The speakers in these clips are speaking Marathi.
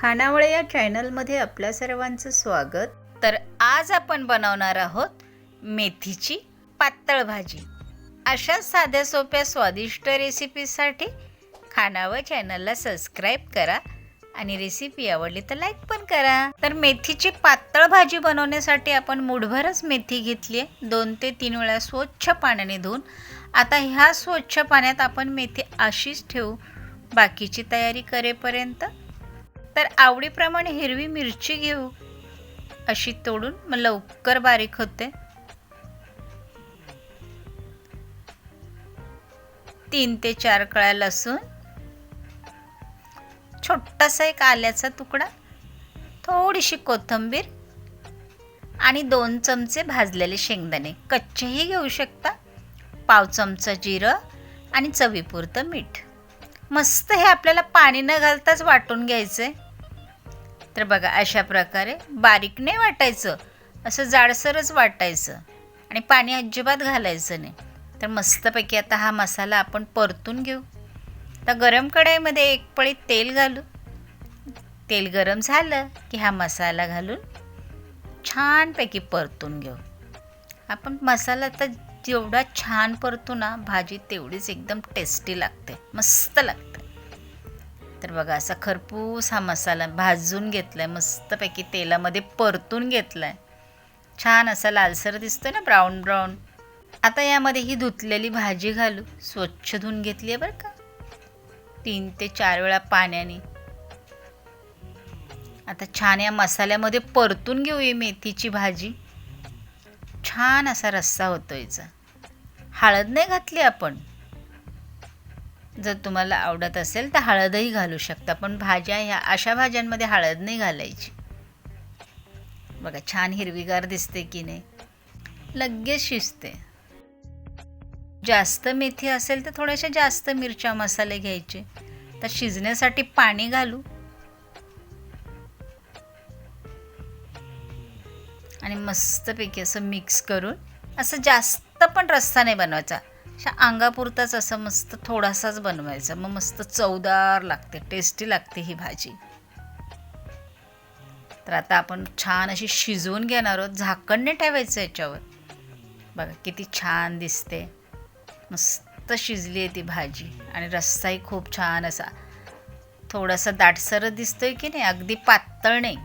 खानावळे या चॅनलमध्ये आपल्या सर्वांचं स्वागत. तर आज आपण बनवणार आहोत मेथीची पातळ भाजी. अशा साध्या सोप्या स्वादिष्ट रेसिपीसाठी खानावळ चॅनलला सबस्क्राईब करा आणि रेसिपी आवडली तर लाईक पण करा. तर मेथीची पातळ भाजी बनवण्यासाठी आपण मुठभरच मेथी घेतली आहे दोन ते तीन वेळा स्वच्छ पाण्याने धुवून. आता ह्या स्वच्छ पाण्यात आपण मेथी अशीच ठेवू. बाकीची तयारी करेपर्यंत तर आवडीप्रमाणे हिरवी मिरची घेऊ. अशी तोडून मग लवकर बारीक होते. तीन ते चार कळ्या लसूण. छोटासा एक आल्याचा तुकडा. थोडीशी कोथिंबीर. आणि दोन चमचे भाजलेले शेंगदाणे. कच्चेही घेऊ शकता. पाव चमचा जिरं आणि चवीपुरतं मीठ. मस्त हे आपल्याला पाणी न घालताच वाटून घ्यायचं आहे तर बघा अशा प्रकारे बारीक नाही वाटायचं. असं जाडसरच वाटायचं. आणि पाणी अजिबात घालायचं नाही. तर मस्तपैकी आता हा मसाला आपण परतून घेऊ. तर गरम कढईमध्ये एक पळी तेल घालू. तेल गरम झालं की हा मसाला घालून छानपैकी परतून घेऊ. आपण मसाला तर जेवढा छान परतू ना भाजी तेवढीच एकदम टेस्टी लागते. मस्त लागते. तर बघा असा खरपूस हा मसाला भाजून घेतला आहे मस्तपैकी तेलामध्ये परतून घेतला आहे छान असा लालसर दिसतो ना ब्राऊन ब्राऊन. आता यामध्ये ही धुतलेली भाजी घालू. स्वच्छ धुवून घेतली आहे बरं का? तीन ते चार वेळा पाण्याने. आता छान या मसाल्यामध्ये परतून घेऊया मेथीची भाजी. छान असा रस्सा होतो याचा. हळद नाही घातली आपण? जर तुम्हाला आवडत असेल तर हळदही घालू शकता पण भाज्या ह्या अशा भाज्यांमध्ये हळद नाही घालायची. बघा छान हिरवीगार दिसते की नाही. लगेच शिजते. जास्त मेथी असेल तर थोड्याशा जास्त मिरच्या मसाले घ्यायचे. तर शिजण्यासाठी पाणी घालू. आणि मस्तपैकी असं मिक्स करून असं जास्त पण रस्सा नाही बनवायचा. अशा अंगापुरताच असं मस्त थोडासाच बनवायचा. मग मस्त चवदार लागते टेस्टी लागते ही भाजी. तर आता आपण छान अशी शिजवून घेणार आहोत. झाकण नाही ठेवायचं याच्यावर. बघा किती छान दिसते. मस्त शिजली आहे ती भाजी. आणि रस्साही खूप छान असा. थोडासा दाटसर दिसतोय की नाही? अगदी पातळ नाही.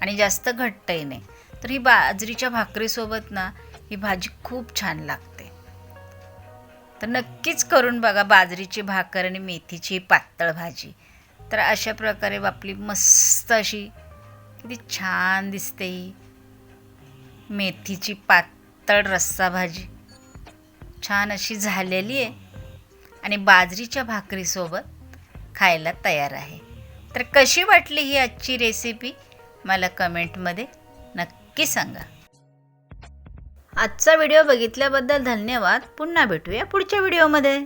आणि जास्त घट्टही नाही. तर ही बाजरीच्या भाकरीसोबत ना ही भाजी खूप छान लागते. तर नक्कीच करून बघा बाजरीची भाकर आणि मेथीची पातळ भाजी. तर अशा प्रकारे आपली मस्त अशी किती छान दिसते ही मेथीची पातळ रस्सा भाजी. छान अशी झालेली आहे. आणि बाजरीच्या भाकरीसोबत खायला तयार आहे. तर कशी वाटली ही आजची रेसिपी मला कमेंटमध्ये नक्की सांगा. आजचा व्हिडिओ बघितल्याबद्दल धन्यवाद. पुन्हा भेटूया पुढच्या व्हिडिओमध्ये.